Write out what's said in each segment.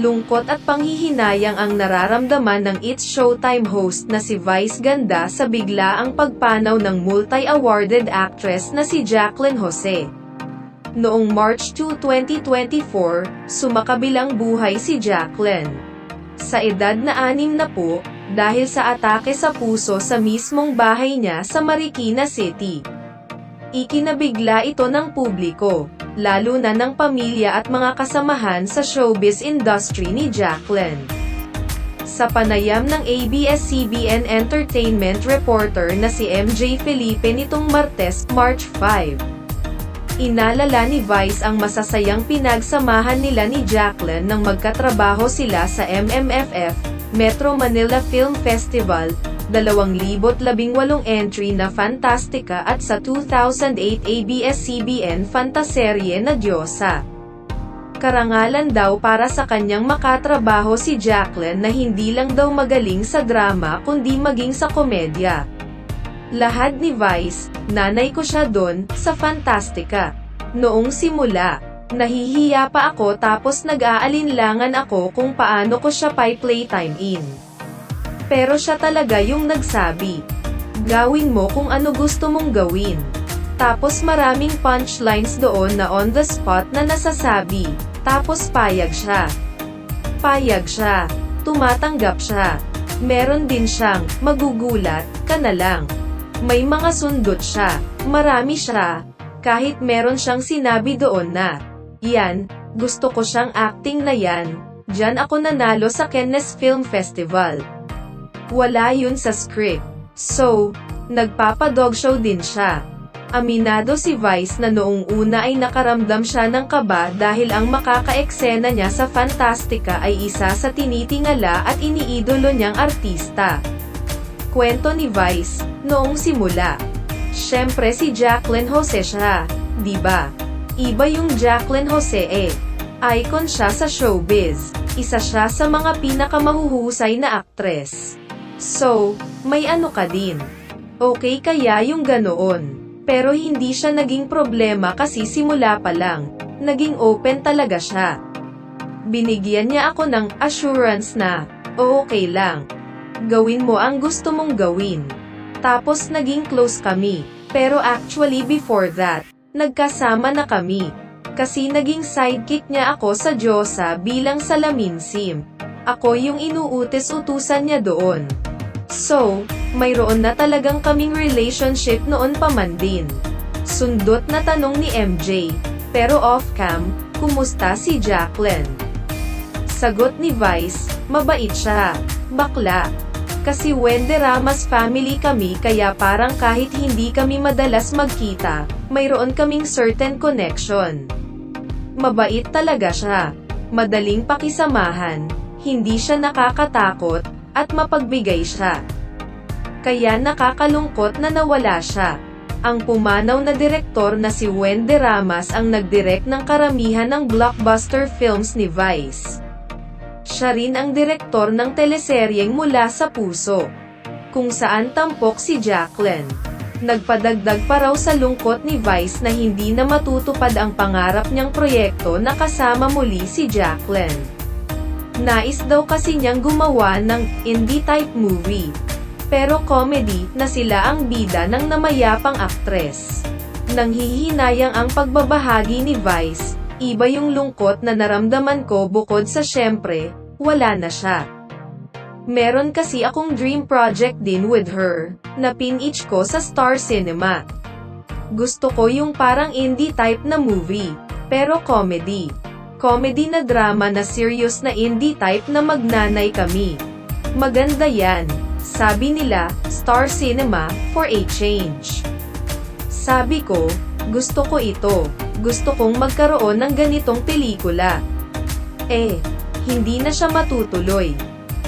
Lungkot at panghihinayang ang nararamdaman ng It's Showtime host na si Vice Ganda sa bigla ang pagpanaw ng multi-awarded actress na si Jacqueline Jose. Noong March 2, 2024, sumakabilang buhay si Jacqueline. Sa edad na anim na po, dahil sa atake sa puso sa mismong bahay niya sa Marikina City. Ikinabigla ito ng publiko, lalo na ng pamilya at mga kasamahan sa showbiz industry ni Jacqueline. Sa panayam ng ABS-CBN Entertainment reporter na si MJ Felipe nitong Martes, March 5, Inalala ni Vice ang masasayang pinagsamahan nila ni Jacqueline nang magkatrabaho sila sa MMFF, Metro Manila Film Festival, 2018 entry na Fantastica at sa 2008 ABS-CBN Fantaserye na Diyosa. Karangalan daw para sa kanyang makatrabaho si Jacqueline na hindi lang daw magaling sa drama kundi maging sa komedya. Lahad ni Vice, nanay ko siya doon, sa Fantastica. Noong simula, nahihiya pa ako tapos nag-aalinlangan ako kung paano ko siya pay playtime in. Pero siya talaga yung nagsabi. Gawin mo kung ano gusto mong gawin. Tapos maraming punchlines doon na on the spot na nasasabi. Tapos payag siya. Payag siya. Tumatanggap siya. Meron din siyang, magugulat, ka na lang. May mga sundot siya. Marami siya. Kahit meron siyang sinabi doon na, yan, gusto ko siyang acting na yan. Diyan ako nanalo sa Cannes Film Festival. Wala yun sa script. So, nagpapadog show din siya. Aminado si Vice na noong una ay nakaramdam siya ng kaba dahil ang makakaeksena niya sa Fantastica ay isa sa tinitingala at iniidolo niyang artista. Kwento ni Vice, noong simula. Siyempre si Jacqueline Jose siya, di ba? Iba yung Jacqueline Jose eh. Icon siya sa showbiz. Isa siya sa mga pinakamahuhusay na aktres. So, may ano ka din. Okay kaya yung ganoon. Pero hindi siya naging problema kasi simula pa lang. Naging open talaga siya. Binigyan niya ako ng assurance na, "O, okay lang. Gawin mo ang gusto mong gawin. Tapos naging close kami. Pero actually before that, nagkasama na kami. Kasi naging sidekick niya ako sa Diyosa bilang salamin sim. Ako yung inuutis-utusan niya doon. So, mayroon na talagang kaming relationship noon pa man din. Sundot na tanong ni MJ. Pero off-cam, kumusta si Jacqueline? Sagot ni Vice, mabait siya. Bakla. Kasi Wende Ramos family kami kaya parang kahit hindi kami madalas magkita, mayroon kaming certain connection. Mabait talaga siya. Madaling pakisamahan, hindi siya nakakatakot, at mapagbigay siya. Kaya nakakalungkot na nawala siya. Ang pumanaw na direktor na si Wende Ramas ang nagdirect ng karamihan ng blockbuster films ni Vice. Siya rin ang direktor ng teleseryeng Mula sa Puso, kung saan tampok si Jacqueline. Nagpadagdag pa raw sa lungkot ni Vice na hindi na matutupad ang pangarap niyang proyekto na kasama muli si Jacqueline. Nais daw kasi niyang gumawa ng indie-type movie. Pero comedy na sila ang bida ng namayapang aktres. Nanghihinayang ang pagbabahagi ni Vice, iba yung lungkot na naramdaman ko bukod sa syempre, wala na siya. Meron kasi akong dream project din with her, na pin-itch ko sa Star Cinema. Gusto ko yung parang indie type na movie, pero comedy. Comedy na drama na serious na indie type na magnanay kami. Maganda yan, sabi nila, Star Cinema, for a change. Sabi ko, gusto ko ito, gusto kong magkaroon ng ganitong pelikula. Eh, hindi na siya matutuloy.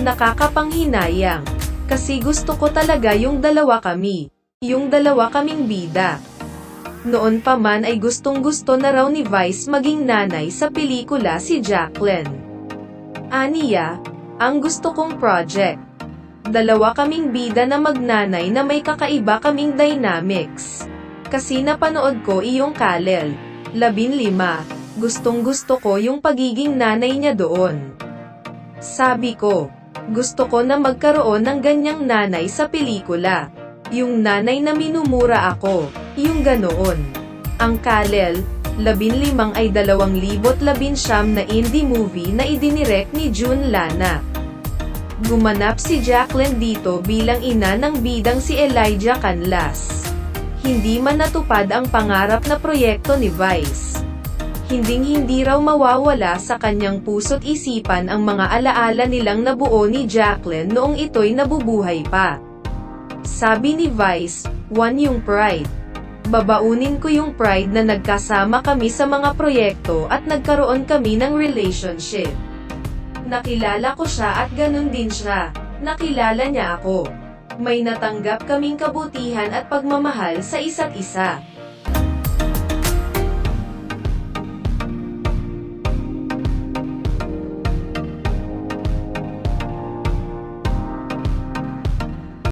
Nakakapanghinayang. Kasi gusto ko talaga yung dalawa kami. Yung dalawa kaming bida. Noon pa man ay gustong gusto na raw ni Vice maging nanay sa pelikula si Jacqueline. Aniya, ang gusto kong project. Dalawa kaming bida na magnanay na may kakaiba kaming dynamics. Kasi napanood ko iyong kalel. Labin lima. Gustong gusto ko yung pagiging nanay niya doon. Sabi ko, gusto ko na magkaroon ng ganyang nanay sa pelikula. Yung nanay na minumura ako, yung ganoon. Ang Kalel, 15 ay 2019 na indie movie na idinirect ni June Lana. Gumanap si Jacqueline dito bilang ina ng bidang si Elijah Canlas. Hindi man natupad ang pangarap na proyekto ni Vice. Hinding-hindi raw mawawala sa kanyang puso't isipan ang mga alaala nilang nabuo ni Jacqueline noong ito'y nabubuhay pa. Sabi ni Vice, one yung pride. Babaunin ko yung pride na nagkasama kami sa mga proyekto at nagkaroon kami ng relationship. Nakilala ko siya at ganun din siya. Nakilala niya ako. May natanggap kaming kabutihan at pagmamahal sa isa't isa.